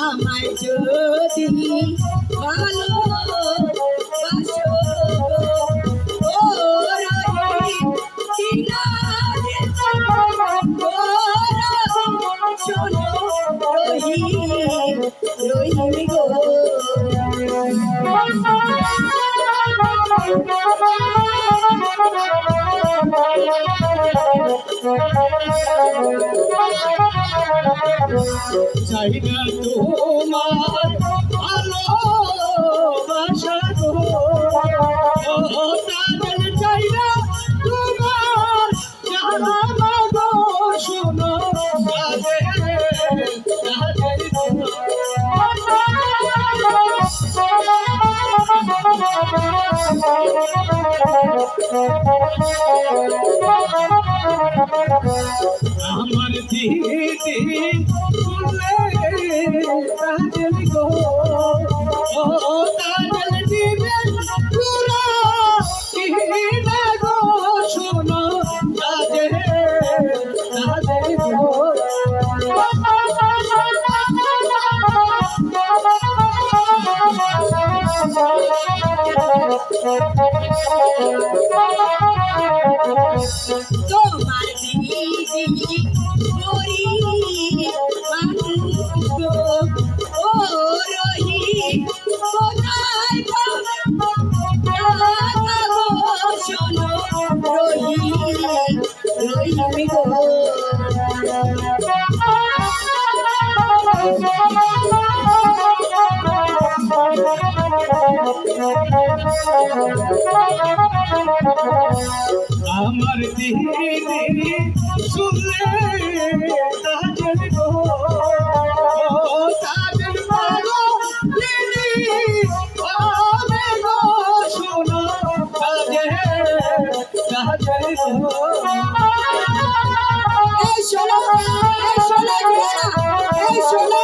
আমায় যদি ভালো বাসো ও রহি কিনারে ও রহি শোনো রহি রহি গো চাই তোমার আমার শুনলে তাদের গো তোমার মানুষ গো ও রহি কোথায় শোনো রহি রহি গো আমার দিদি শুনলে তাজল গো তাজল মাগো দিদি আবে গো শুনো তাজল তাজল গো এই শোনো এই শোনো এই শোনো।